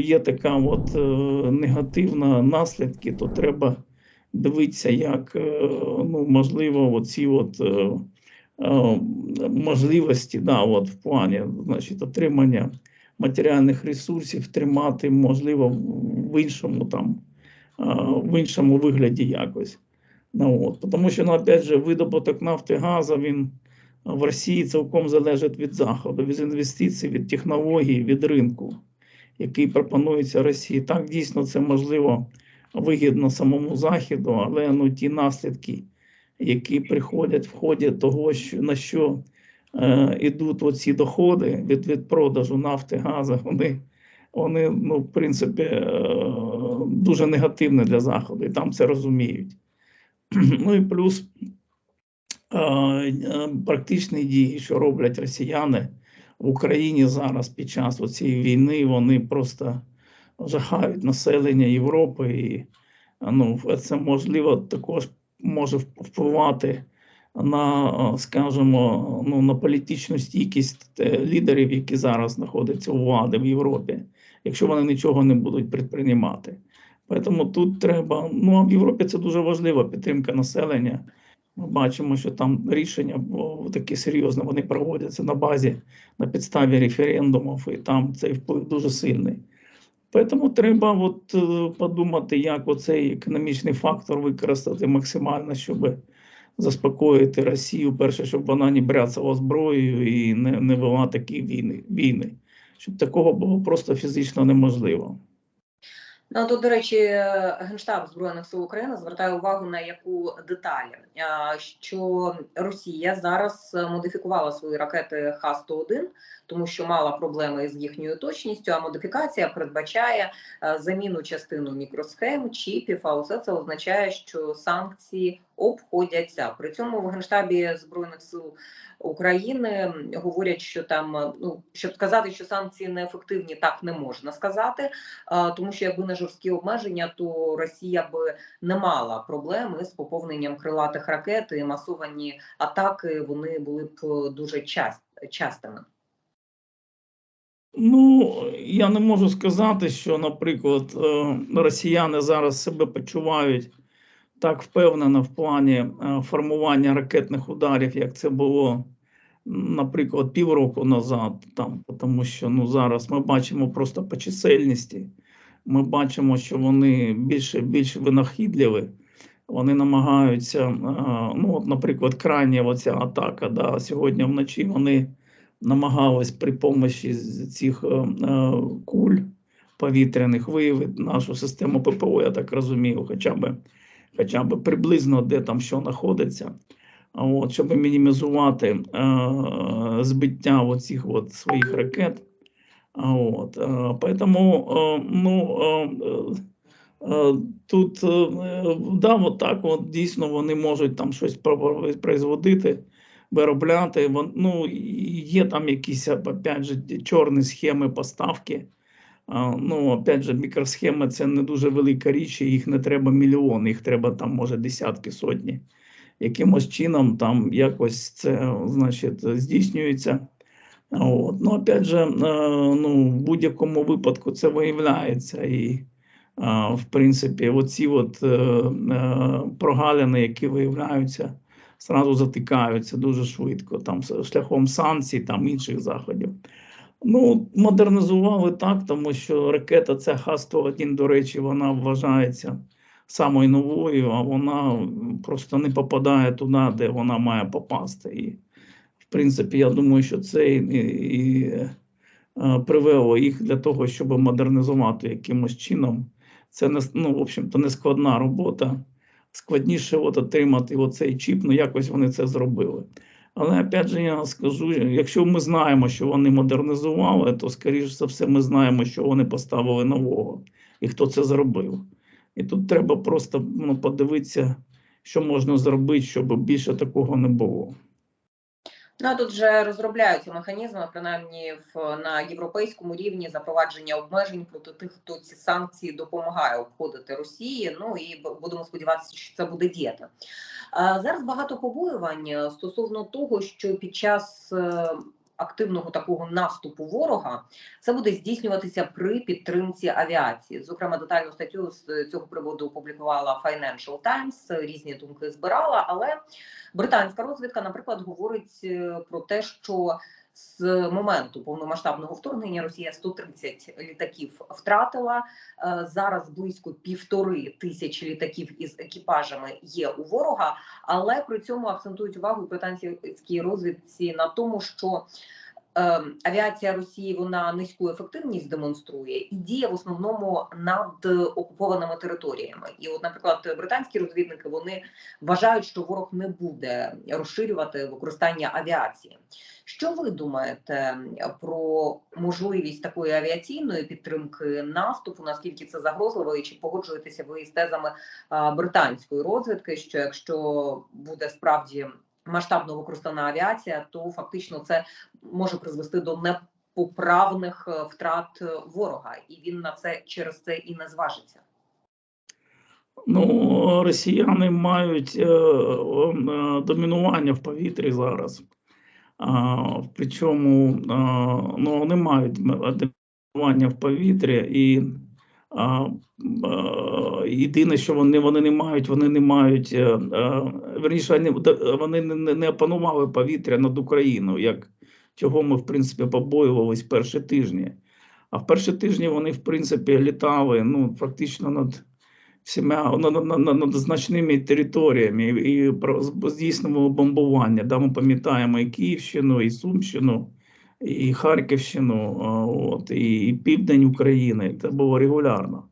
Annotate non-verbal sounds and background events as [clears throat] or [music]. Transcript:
є така от е, негативна наслідки, то треба дивитися, як е, ну, можливо, оці от е, можливості, да, от в плані значить, отримання матеріальних ресурсів тримати, можливо, в- іншому там, в іншому вигляді якось. Ну, от. Тому що, ну, опять же, видобуток нафти газу, він в Росії цілком залежить від Заходу, від інвестицій, від технологій, від ринку, який пропонується Росії. Так, дійсно, це можливо вигідно самому Заходу, але ну, ті наслідки, які приходять в ході того, що, на що е, ідуть оці доходи від, від продажу нафти, газу, вони, вони ну, в принципі, е, дуже негативні для Заходу, і там це розуміють. [clears throat] Ну і плюс е, е, практичні дії, що роблять росіяни Україні зараз під час цієї війни, вони просто жахають населення Європи, і ну, це можливо також може впливати на, скажімо, ну, на політичну стійкість е, лідерів, які зараз знаходяться у влади в Європі, якщо вони нічого не будуть предприймати. Тому тут треба. Ну а в Європі це дуже важлива підтримка населення. Ми бачимо, що там рішення бо, такі серйозні, вони проводяться на базі на підставі референдумів, і там цей вплив дуже сильний. Тому треба от, е, подумати, як оцей економічний фактор використати максимально, щоб заспокоїти Росію. Перше, щоб вона не бряцала зброєю і не, не вела такі війни, війни, щоб такого було просто фізично неможливо. Ну тут, до речі, Генштаб Збройних сил України звертає увагу на яку деталь, що Росія зараз модифікувала свої ракети Х-101, тому що мала проблеми з їхньою точністю. А модифікація передбачає заміну частину мікросхем, чіпів. А усе це означає, що санкції обходяться. При цьому в Генштабі Збройних сил України говорять, що там ну щоб сказати, що санкції неефективні, так не можна сказати. Тому що якби не жорсткі обмеження, то Росія би не мала проблеми з поповненням крилатих ракет і масовані атаки вони були б дуже част, частими. Ну, я не можу сказати, що, наприклад, е, росіяни зараз себе почувають так впевнено в плані е, формування ракетних ударів, як це було, наприклад, півроку назад. Там, Тому що ну, зараз ми бачимо просто по чисельності. Ми бачимо, що вони більше більш винахідливі. Вони намагаються, е, ну, от, наприклад, крайня оця атака. Да, Сьогодні вночі вони намагались при помощі цих е, куль повітряних виявити нашу систему ППО, я так розумію, хоча б хоча б приблизно де там що знаходиться, от, щоб мінімізувати е, збиття оцих от своїх ракет. От, е, поэтому, е, ну, тут да, от так от, дійсно вони можуть там щось производити, виробляти. Ну, є там якісь опять же, чорні схеми поставки. Ну, опять же, мікросхеми це не дуже велика річ, і їх не треба мільйон, їх треба там, може, десятки сотні. Якимось чином там якось це значить, здійснюється. От. Ну, опять же, ну, в будь-якому випадку це виявляється. І, в принципі, оці от е, прогалини, які виявляються, зразу затикаються дуже швидко, там шляхом санкцій, там інших заходів. Ну, модернізували так, тому що ракета ця Х-101, до речі, вона вважається самою новою, а вона просто не попадає туди, де вона має попасти. І, в принципі, я думаю, що це і, і, і привело їх для того, щоб модернізувати якимось чином. Це не ну, в общем-то, не складна робота. Складніше от отримати оцей чіп, ну якось вони це зробили. Але опять же, я скажу: якщо ми знаємо, що вони модернізували, то скоріш за все, ми знаємо, що вони поставили нового і хто це зробив. І тут треба просто ну, подивитися, що можна зробити, щоб більше такого не було. Ну а тут вже розробляються механізми, принаймні в на європейському рівні запровадження обмежень проти тих, хто ці санкції допомагає обходити Росії. Ну і будемо сподіватися, що це буде діяти. Зараз багато побоювань стосовно того, що під час активного такого наступу ворога це буде здійснюватися при підтримці авіації. Зокрема, детальну статтю з цього приводу опублікувала Financial Times, різні думки збирала. Але британська розвідка, наприклад, говорить е, про те, що з моменту повномасштабного вторгнення Росія 130 літаків втратила. Е, Зараз близько півтори тисячі літаків із екіпажами є у ворога, але при цьому акцентують увагу британські розвідці на тому, що авіація Росії вона низьку ефективність демонструє і діє в основному над окупованими територіями. І, от, наприклад, британські розвідники вони вважають, що ворог не буде розширювати використання авіації. Що ви думаєте про можливість такої авіаційної підтримки наступу? Наскільки це загрозливо, і чи погоджуєтеся ви з тезами британської розвідки? Що якщо буде справді масштабно використана авіація, то фактично це може призвести до непоправних е, втрат е, ворога, і він на це через це і не зважиться. Ну, росіяни мають е, е, домінування в повітрі зараз. А, причому а, ну, вони мають домінування в повітрі, і єдине, що вони, вони не мають, вони не мають, е, е, верніше, вони, не, не- опанували повітря над Україною, як чого ми, в принципі, побоювались перші тижні. А в перші тижні вони, в принципі, літали ну, фактично над всіма над, над, над, значними територіями і, здійснювали бомбування. Да, ми пам'ятаємо і Київщину, і Сумщину, і Харківщину, от, і, південь України. Це було регулярно.